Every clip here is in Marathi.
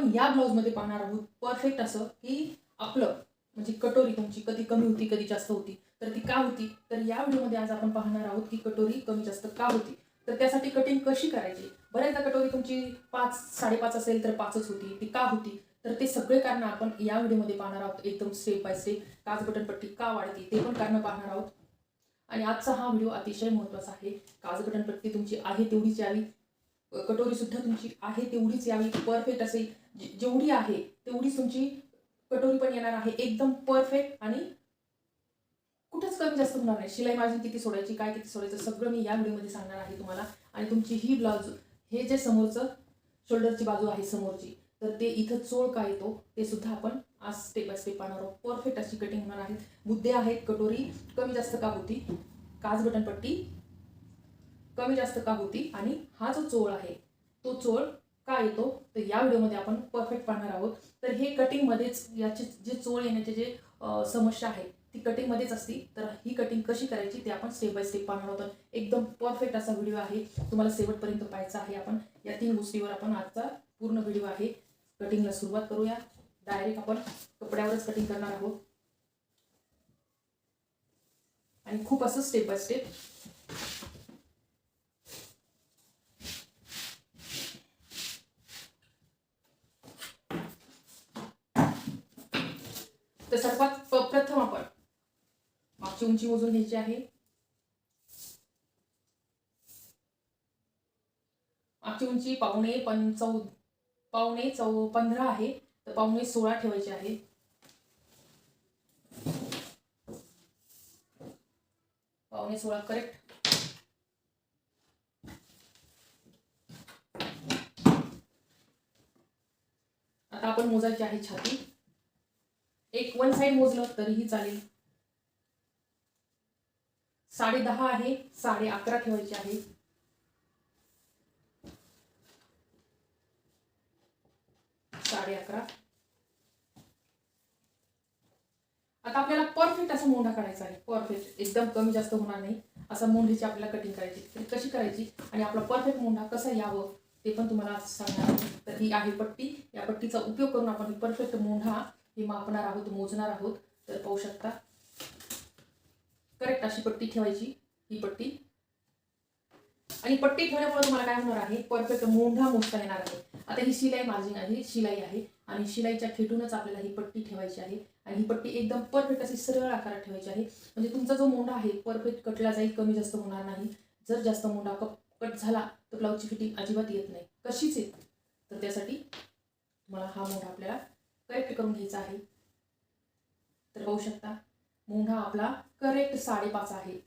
आपण या ब्लाऊजमध्ये पाहणार आहोत परफेक्ट असं की आपलं म्हणजे कटोरी तुमची कधी कमी होती कधी जास्त होती. तर ती का होती? तर या व्हिडिओमध्ये आज आपण पाहणार आहोत की कटोरी कमी जास्त का होती. तर त्यासाठी कटिंग कशी करायची? बऱ्याचदा कटोरी तुमची पाच साडेपाच असेल तर पाचच होती. ती का होती? तर ते सगळे कारण आपण या व्हिडिओमध्ये पाहणार आहोत. एकदम स्टेप बाय स्टेप काच बटन पट्टी का वाढते? ते पण कारण पाहणार आहोत. आणि आजचा हा व्हिडिओ अतिशय महत्त्वाचा आहे. काच बटन पट्टी तुमची आहे तेवढीच यावी. कटोरी सुद्धा तुमची आहे तेवढीच यावी. परफेक्ट असेल. जेवढी आहे तेवढीच तुमची कटोरी पण येणार आहे. एकदम परफेक्ट आणि कुठंच कमी जास्त होणार नाही. शिलाई मार्जिन किती सोडायची काय किती सोडायचं सगळं मी या व्हिडिओमध्ये सांगणार आहे तुम्हाला. आणि तुमची ही ब्लाऊज हे जे समोरचं शोल्डरची बाजू आहे समोरची तर ते इथं चोळ का येतो ते सुद्धा आपण आज स्टेप बाय स्टेप पाहणार आहोत. परफेक्ट अशी कटिंग होणार आहे. मुद्दे आहेत कटोरी कमी जास्त का होती काच बटनपट्टी कमी जास्त का होती आणि हा जो चोळ आहे तो चोळ का येतो? तर या व्हिडिओमध्ये आपण परफेक्ट पाहणार आहोत. तर हे कटिंगमध्येच याचे जे चोळ येण्याचे जे समस्या आहे ती कटिंगमध्येच असती. तर ही कटिंग कशी करायची ते आपण स्टेप बाय स्टेप पाहणार आहोत. एकदम परफेक्ट असा व्हिडिओ आहे. तुम्हाला शेवटपर्यंत पाहायचा आहे आपण. या तीन गोष्टीवर आपण आजचा पूर्ण व्हिडिओ आहे. कटिंगला सुरुवात करूया. डायरेक्ट आपण कपड्यावरच कटिंग करणार आहोत. आणि खूप असं स्टेप बाय स्टेप तर सर्वात प्रथम आपण मागची उंची मोजून घ्यायची आहे. मागची उंची पावणे पण चौ पावणे चौ पंधरा आहे. तर पावणे सोळा ठेवायचे आहे. पावणे सोळा करेक्ट आता आपण मोजायची आहे छाती. एक वन साइड मोजलं तरीही चालेल. साडे दहा आहे साडे अकरा ठेवायचे आहे. साडे अकरा. आता आपल्याला परफेक्ट असा मोंढा काढायचा आहे. परफेक्ट एकदम कमी जास्त होणार नाही. असा मोंढीची आपल्याला कटिंग करायची तर कशी करायची? आणि आपला परफेक्ट मोंढा कसा यावं ते पण तुम्हाला सांगणार तर ही आहे पट्टी. या पट्टीचा उपयोग करून आपण परफेक्ट मोंढा हे मापणार आहोत मोजणार आहोत तर पाहू शकता. करेक्ट अशी पट्टी ठेवायची ही पट्टी. आणि पट्टी ठेवल्यामुळे तुम्हाला काय होणार आहे? परफेक्ट मोंढा मोजता येणार आहे. आता ही शिलाई मार्जिन आहे शिलाई आहे. आणि शिलाईच्या खेटूनच आपल्याला ही पट्टी ठेवायची आहे. आणि ही पट्टी एकदम परफेक्ट अशी सरळ आकारात ठेवायची आहे. म्हणजे तुमचा जो मोंढा आहे परफेक्ट कटला जाईल कमी जास्त होणार नाही. जर जास्त मोंढा कप कट झाला तर ब्लाऊजची फिटिंग अजिबात येत नाही. कशीच येत तर त्यासाठी तुम्हाला हा मोंढा आपल्याला करेक्ट करून घ्यायचा आहे. तर पाहू शकता मोंढा आपला करेक्ट साडेपाच आहे.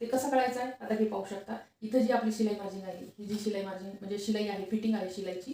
ते कसं कळायचं आहे? आता हे पाहू शकता. इथं जी आपली शिलाई मार्जिन आहे ही जी शिलाई मार्जिन म्हणजे शिलाई आहे फिटिंग आहे शिलाईची.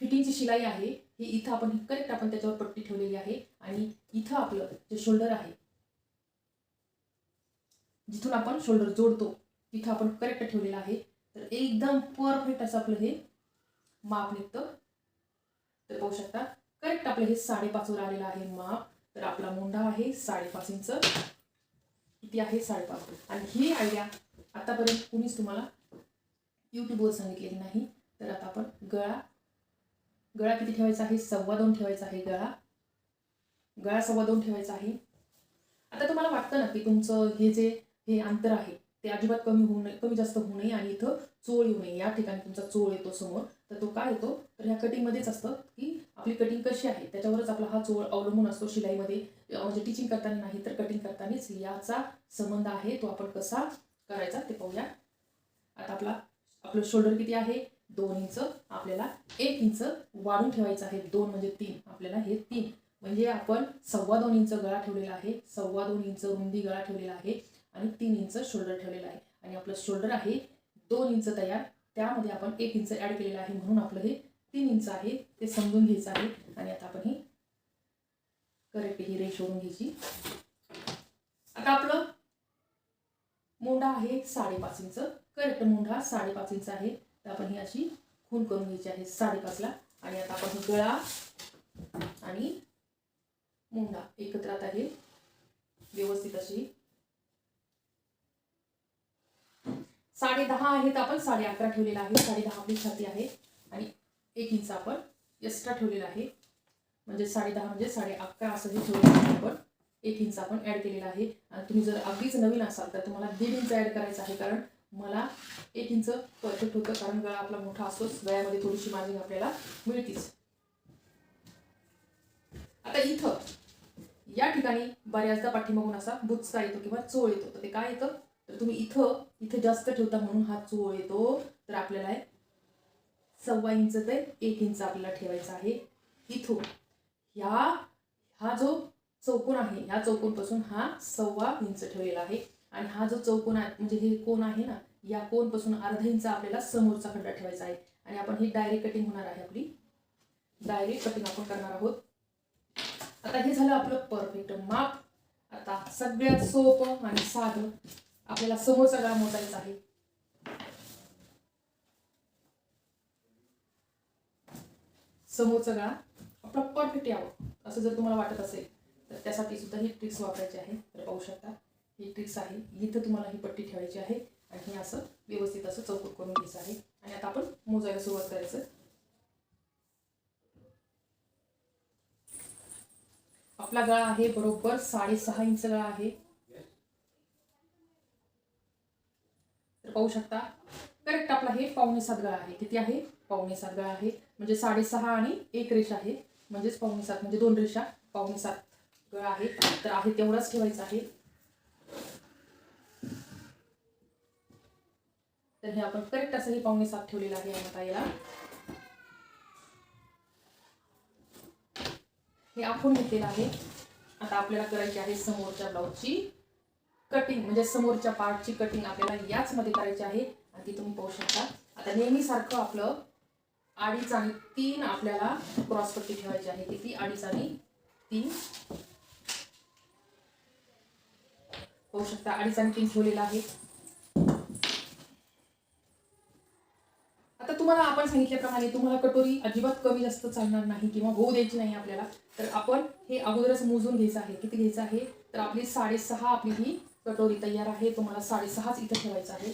फिटिंगची शिलाई आहे ही इथं आपण करेक्ट आपण त्याच्यावर पट्टी ठेवलेली आहे. आणि इथं आपलं जे शोल्डर आहे जिथून आपण शोल्डर जोडतो तिथं आपण करेक्ट ठेवलेलं आहे. तर एकदम परफेक्ट असं आपलं हे माप निघतं. तर पाहू शकता करेक्ट आपलं हे साडेपाचवर आलेलं आहे माप. तर आपला मोंढा आहे साडेपाच इंच किती आहे? साडेपाच. आणि ही आयडिया आतापर्यंत कुणीच तुम्हाला यूट्यूबवर सांगितलेली नाही. तर आता आपण गळा. गळा किती ठेवायचा आहे? सव्वा दोन ठेवायचा आहे गळा. गळा सव्वा दोन ठेवायचा आहे. आता तुम्हाला वाटतं ना की तुमचं हे जे हे अंतर आहे ते अजिबात कमी होऊ नये कमी जास्त होऊ नये आणि इथं चोळ येऊ नये. या ठिकाणी तुमचा चोळ येतो समोर. तर तो काय येतो? तर ह्या कटिंगमध्येच असतं की आपली कटिंग कशी आहे त्याच्यावरच आपला हा चोळ अवलंबून असतो शिलाईमध्ये. म्हणजे टिचिंग करताना नाही तर कटिंग करतानाच याचा संबंध आहे तो आपण कसा करायचा ते पाहूया. आता आपला आपलं शोल्डर किती आहे? दोन इंच. आपल्याला एक इंच वाढून ठेवायचं आहे. दोन म्हणजे तीन. आपल्याला हे तीन. म्हणजे आपण सव्वा दोन इंच गळा ठेवलेला आहे सव्वा दोन इंच रुंदी गळा ठेवलेला आहे आणि तीन इंच शोल्डर ठेवलेला आहे. आणि आपलं शोल्डर आहे दोन इंच तयार. त्यामध्ये आपण एक इंच ॲड केलेलं आहे म्हणून आपलं हे तीन इंच आहे ते समजून घ्यायचं आहे. आणि आता आपण ही करेक्ट ही रेश ओढून घ्यायची. आता आपलं मोंढा आहे साडेपाच इंच. करेक्ट मोंढा साडेपाच इंच आहे. तर आपण ही अशी खून करून घ्यायची आहे साडेपाचला. आणि आता आपण गळा आणि मुंडा एकत्र आता हे व्यवस्थित अशी साडे दहा आहे तर आपण साडे अकरा ठेवलेला आहे. साडे दहा आपली छाती आहे. आणि एक इंच आपण एक्स्ट्रा ठेवलेला आहे. म्हणजे साडे दहा म्हणजे साडे अकरा असं हे ठेवलेलं आहे आपण. एक इंच आपण ॲड केलेला आहे. आणि तुम्ही जर अगदीच नवीन असाल तर तुम्हाला दीड इंच ॲड करायचं आहे. कारण मला एक इंच परफेक्ट होतं. कारण गळा आपला मोठा असतोच गळ्यामध्ये थोडीशी मार्जिन आपल्याला मिळतीच. आता इथं या ठिकाणी बऱ्याचदा पाठीमागून असा बुचका येतो किंवा चोळ येतो. तर ते काय येतं? तर तुम्ही इथं इथं जास्त ठेवता म्हणून हा चोळ येतो. तर आपल्याला आहे सव्वा इंच ते एक इंच आपल्याला ठेवायचा आहे. इथून ह्या हा जो चौकोन आहे ह्या चौकोनपासून हा सव्वा इंच ठेवलेला आहे. आणि हा जो चौकोन आहे म्हणजे हे कोण आहे ना या कोणपासून अर्धा इंच आपल्याला समोरचा खड्डा ठेवायचा आहे. आणि आपण ही डायरेक्ट कटिंग होणार आहे आपली. डायरेक्ट कटिंग आपण करणार आहोत. आता हे झालं आपलं परफेक्ट माप. आता सगळ्यात सोपं आणि साधं आपल्याला समोरचा गळा मोजायचा आहे. समोरचा गळा आपला परफेक्ट यावं. असं जर तुम्हाला वाटत असेल तर त्यासाठी सुद्धा ही ट्रिक्स वापरायची आहे. तर पाहू शकता ही ट्रिक्स आहे. इथं तुम्हाला ही पट्टी ठेवायची आहे आणि हे असं व्यवस्थित असं चौकट करून घ्यायचं आहे. आणि आता आपण मोजायला सुरुवात करायचं. आपला गळा आहे बरोबर साडेसहा इंच गळा आहे. तर पाहू शकता करेक्ट आपला हे पावणे सात गळा आहे. किती आहे? पावणे सात गळा आहे. म्हणजे साडेसहा आणि एक रेषा आहे. म्हणजेच पावणे सात म्हणजे दोन रेषा पावणे सात गळ आहे. तर आहे तेवढाच ठेवायचा आहे. तर हे आपण करेक्ट असं हे पावणे सात ठेवलेलं आहे आता याला हे आपण घेतलेलं आहे. आता आपल्याला करायची आहे समोरच्या ब्लाऊजची कटिंग म्हणजे समोरच्या पार्टची कटिंग आपल्याला याच मध्ये करायची आहे. आणि ती तुम्ही पाहू शकता. आता नेहमीसारखं आपलं अडीच आणि तीन आपल्याला क्रॉस पट्टी ठेवायची आहे. किती? अडीच आणि तीन. होऊ शकता. अडीच आणि तीन ठेवलेला आहे. आता तुम्हाला आपण सांगितल्याप्रमाणे तुम्हाला कटोरी अजिबात कमी जास्त चालणार नाही किंवा होऊ द्यायची नाही आपल्याला. तर आपण हे अगोदरच मोजून घ्यायचं आहे. किती घ्यायचं आहे? तर आपली साडेसहा आपली ही कटोरी तयार आहे. तुम्हाला साडेसहाच इथं ठेवायचं आहे.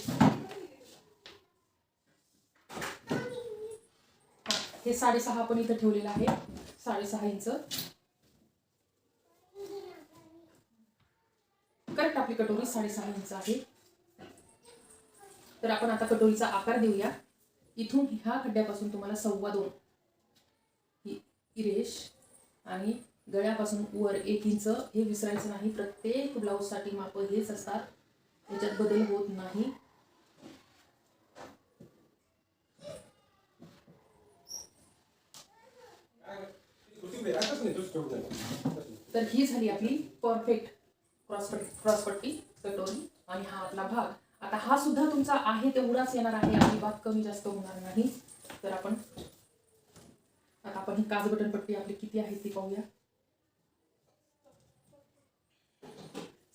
हे साडेसहा आपण इथं ठेवलेलं आहे. साडेसहा इंच. करेक्ट आपली कटोरी साडेसहा इंच आहे. तर आपण आता कटोरीचा आकार देऊया. इथून ह्या खड्ड्यापासून तुम्हाला सव्वा दोन. ही इरेश आणि गळ्यापासून वर एक इंच. हे विसरायचं नाही. प्रत्येक ब्लाऊजसाठी माप हेच असतात. त्याच्यात बदल होत नाही. तर ही झाली आपली परफेक्ट क्रॉस क्रॉसपट्टी कटोरी आणि हा आपला भाग. आता हा सुद्धा तुमचा आहे तेवढाच येणार आहे. अजिबात कमी जास्त होणार नाही. तर आपण आता आपण ही काज बटन पट्टी आपली किती आहे ती पाहूया.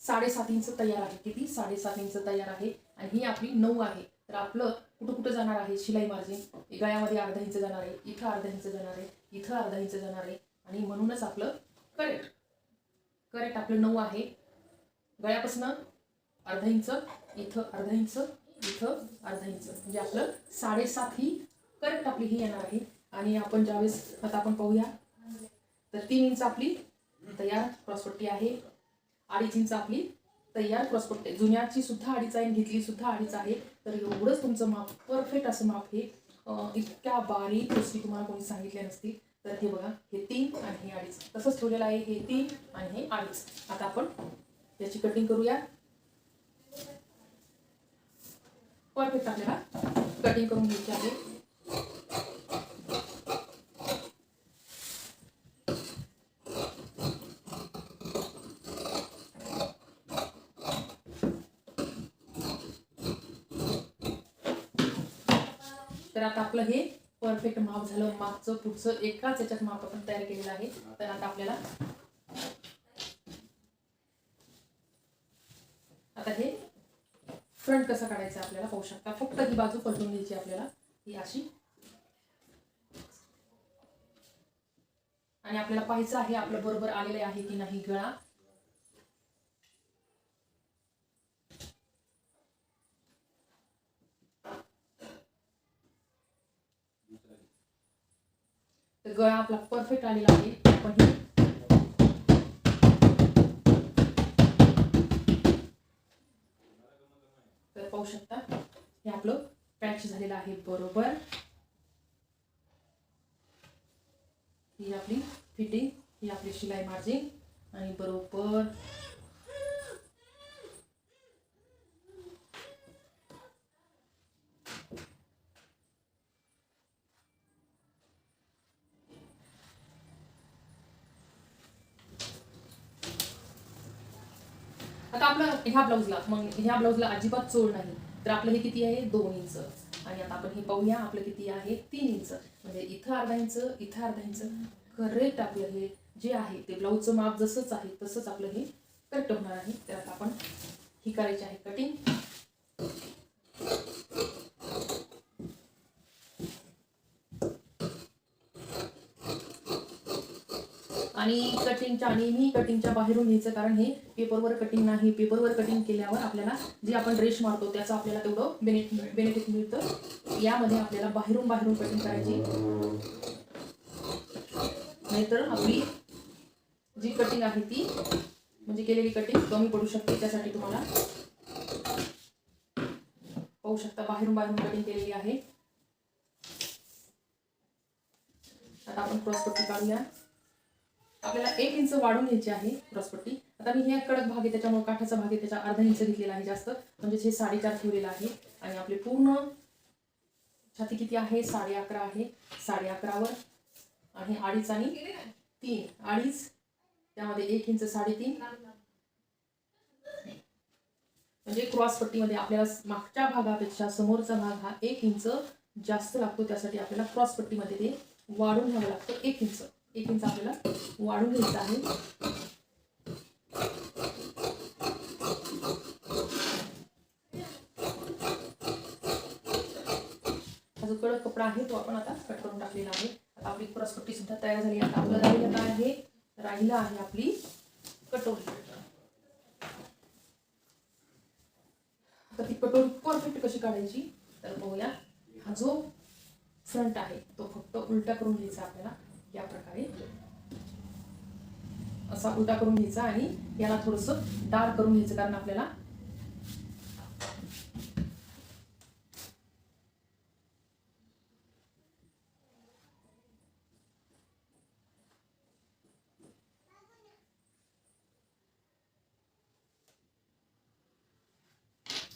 साडेसात इंच तयार आहे किती? साडेसात इंच तयार आहे. आणि ही आपली नऊ आहे. तर आपलं कुठं कुठं जाणार आहे? शिलाई मार्जिन. गळ्यामध्ये अर्धा इंच जाणार आहे. इथं अर्धा इंच जाणार आहे. इथं अर्धा इंच जाणार आहे. आणि म्हणूनच आपलं करेक्ट करेक्ट आपलं नऊ आहे. गळ्यापासून अर्धा इंच इथं अर्धा इंच इथं अर्धा इंच. म्हणजे आपलं साडेसात ही करेक्ट आपली ही येणार आहे. आणि आपण ज्यावेळेस आता आपण पाहूया तर तीन इंच आपली तयार क्रॉसपट्टी आहे. अडीच इंच आपली तयार क्रॉसपट्टी. जुन्याची सुद्धा अडीच आहे आणि घेतली सुद्धा अडीच आहे. तर एवढंच तुमचं माप परफेक्ट असं माप हे इतक्या बारीक गोष्टी तुम्हाला कोणी सांगितल्या नसतील. तर हे बघा हे तीन आणि हे अडीच. तसंच ठेवलेलं आहे हे तीन आणि हे अडीच. आता आपण याची कटिंग करूया. परफेक्ट आपल्याला कटिंग करून घ्यायची आहे. तर आता आपलं हे परफेक्ट माप झालं मागचं पुढचं एकाच याच्यात माप आपण तयार केलेलं आहे. तर आता आपल्याला आता हे फ्रंट कसं काढायचं आपल्याला पाहू शकता. फक्त ही बाजू पलटून घ्यायची आपल्याला. ही अशी. आणि आपल्याला पाहायचं आहे आपलं बरोबर आलेलं आहे की नाही गळा. गळा आपला परफेक्ट आलेला आहे. आपण तर पाहू शकता हे आपलं पॅच झालेलं आहे बरोबर. ही आपली फिटिंग ही आपली शिलाई मार्जिन आणि बरोबर. आपलं ह्या ब्लाऊजला मग ह्या ब्लाऊजला अजिबात चोळ नाही. तर आपलं हे किती आहे? दोन इंच. आणि आता आपण हे पाहूया आपलं किती आहे? तीन इंच. म्हणजे इथं अर्धा इंच इथं अर्धा इंच. करेक्ट आपलं हे जे आहे ते ब्लाऊजचं माप जसंच आहे तसंच आपलं हे करेक्ट होणार आहे. तर आता आपण ही करायची आहे कटिंग आणि कटिंगच्या नेहमी कटिंगच्या बाहेरून घ्यायचं कारण हे पेपरवर कटिंग नाही. पेपरवर कटिंग केल्यावर आपल्याला जे आपण रेश मारतो त्याचं आपल्याला तेवढं बेनिफिट बेनिफिट मिळतं. यामध्ये आपल्याला बाहेरून बाहेरून कटिंग करायची. नाहीतर आपली जी कटिंग आहे ती म्हणजे केलेली कटिंग कमी पडू शकते. त्यासाठी तुम्हाला पाहू शकता बाहेरून बाहेरून कटिंग केलेली आहे. आता आपण क्रॉस कटिंग काढूया. आपल्याला एक इंच वाढून घ्यायची आहे क्रॉसपट्टी आता मी हे कडक भाग आहे त्याच्यामुळे काठाचा भाग आहे त्याच्या अर्धा इंच घेतलेला आहे जास्त. म्हणजेच हे साडेचार ठेवलेलं आहे. आणि आपले पूर्ण छाती किती आहे? साडे अकरा आहे. साडे अकरावर. आणि अडीच आणि तीन. अडीच. त्यामध्ये एक इंच साडेतीन. म्हणजे क्रॉसपट्टीमध्ये आपल्याला मागच्या भागापेक्षा समोरचा भाग हा एक इंच जास्त लागतो. त्यासाठी आपल्याला क्रॉसपट्टीमध्ये ते वाढून घ्यावं लागतं एक इंच. एक इंच आपल्याला वाढून घ्यायचं आहे. हा जो कडक कपडा आहे तो आपण आता कट करून टाकलेला आहे. आता आपली क्रॉसपट्टी सुद्धा तयार झाली. आता आपलं राहिलं काय आहे राहिलं आहे आपली कटोरी. आता ती कटोरी परफेक्ट कशी काढायची? तर बघूया. हा जो फ्रंट आहे तो फक्त उलटा करून घ्यायचा आपल्याला. या प्रकारे. असा उलटा करून घ्यायचा आणि याला थोडस डार्क करून घ्यायचं कारण आपल्याला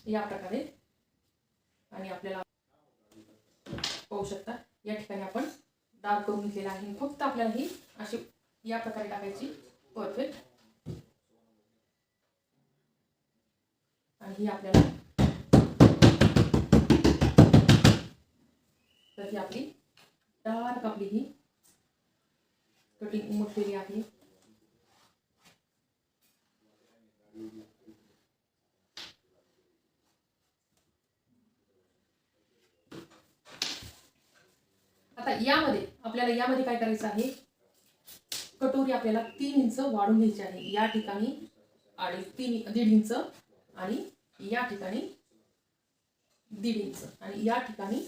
या प्रकारे आणि आपल्याला पाहू शकता. या ठिकाणी आपण डार्क करून घेतलेला आहे. फक्त आपल्याला ही अशी या प्रकारे टाकायची परफेक्ट आणि ही आपल्याला तर ही आपली डार्क आपली ही कटिंग उमटलेली आहे. आता यामध्ये आपल्याला यामध्ये काय करायचं आहे? कटोरी आपल्याला तीन इंच वाढून घ्यायची आहे. या ठिकाणी आणि तीन दीड इंच आणि या ठिकाणी दीड इंच आणि या ठिकाणी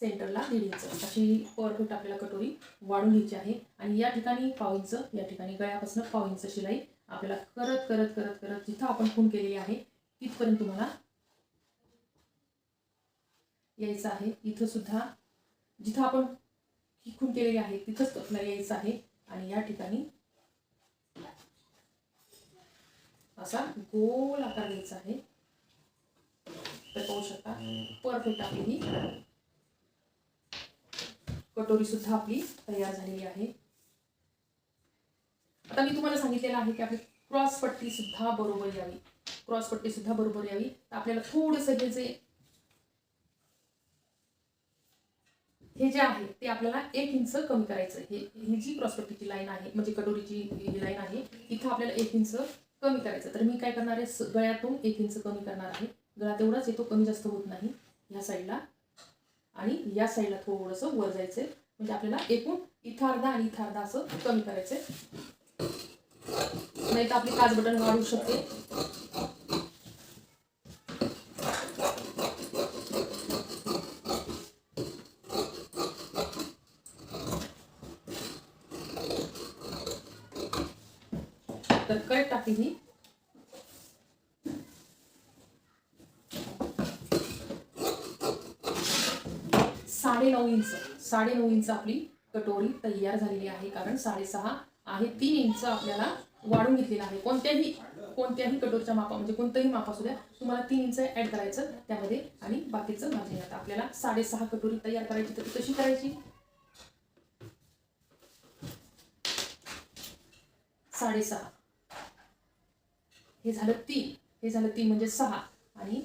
सेंटरला दीड इंच. अशी परफेक्ट आपल्याला कटोरी वाढून घ्यायची आहे. आणि या ठिकाणी पाव इंच या ठिकाणी गळ्यापासून पाव इंच शिलाई आपल्याला करत करत करत करत जिथं आपण खून केलेली आहे तिथपर्यंत तुम्हाला यायचं आहे. इथं सुद्धा जिथं आपण खून केलेली आहे तिथंच आपल्याला यायचं आहे. आणि या ठिकाणी असा गोल आकार द्यायचा आहे. तर पाहू शकता परफेक्ट आपली ही कटोरी सुद्धा आपली तयार झालेली आहे. आता मी तुम्हाला सांगितलेलं आहे की आपली क्रॉस पट्टी सुद्धा बरोबर यावी. क्रॉस पट्टी सुद्धा बरोबर यावी. तर आपल्याला थोडंसं हे जे हे जे आहे ते आपल्याला एक इंच कमी करायचं हे ही जी क्रॉसपट्टीची लाईन आहे म्हणजे कटोरीची ही लाईन आहे इथं आपल्याला एक इंच कमी करायचं तर मी काय करणार आहे गळ्यातून एक इंच कमी करणार आहे. गळा तेवढाच येतो कमी जास्त होत नाही. ह्या साईडला आणि या साईडला थोडंसं वर जायचं म्हणजे आपल्याला एकूण इथं अर्धा आणि इथं अर्धा असं कमी करायचंय. नाही तर आपली काच बटन वाढू शकते. टाकली ही साडे नऊ इंच साडे नऊ इंच आपली कटोरी तयार झालेली आहे कारण साडेसहा आहे तीन इंच आपल्याला वाढून घेतलेलं आहे. कोणत्याही कोणत्याही कटोरीच्या मापा म्हणजे कोणतंही माप असू द्या तुम्हाला तीन इंच ऍड करायचं त्यामध्ये आणि बाकीचं मार्जिन आता आपल्याला साडेसहा कटोरी तयार करायची तर कशी करायची? साडेसहा. हे झालं तीन. हे झालं तीन म्हणजे सहा. आणि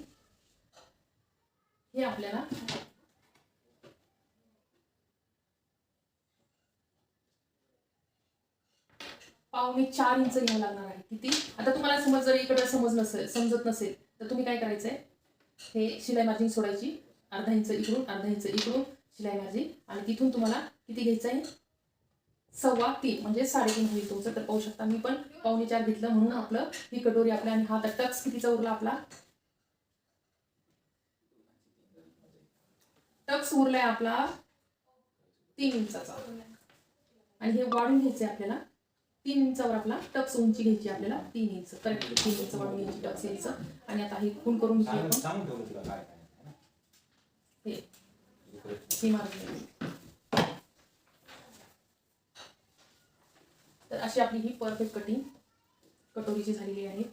हे आपल्याला पावणे चार इंच घ्यावं लागणार आहे. किती? आता तुम्हाला समज जर इकडे समज नसेल समजत नसेल तर तुम्ही काय करायचंय? हे शिलाई मार्जिन सोडायची. अर्धा इंच इकडून अर्धा इंच इकडून शिलाई मार्जिन आणि तिथून तुम्हाला किती घ्यायचं आहे? सव्वा तीन म्हणजे साडेतीन होईल तुमचं तर पाहू शकता मी पण पावणे चार घेतलं म्हणून आपलं ही कटोरी आपल्या आणि हा आता टक्स कितीचा उरला आपला? टक्स उरलाय आपला तीन इंचाचा. आणि हे वाढून घ्यायचंय आपल्याला तीन इंचावर आपला टक्स उंची घ्यायची आपल्याला तीन इंच. करेक्ट तीन इंच वाढून घ्यायची टक्स इंच. आणि आता हे खून करून घेतली आपण. हे. ही मार्जिन घ्यायची. तर अशी आपली ही परफेक्ट कटिंग कटोरीची झालेली आहे.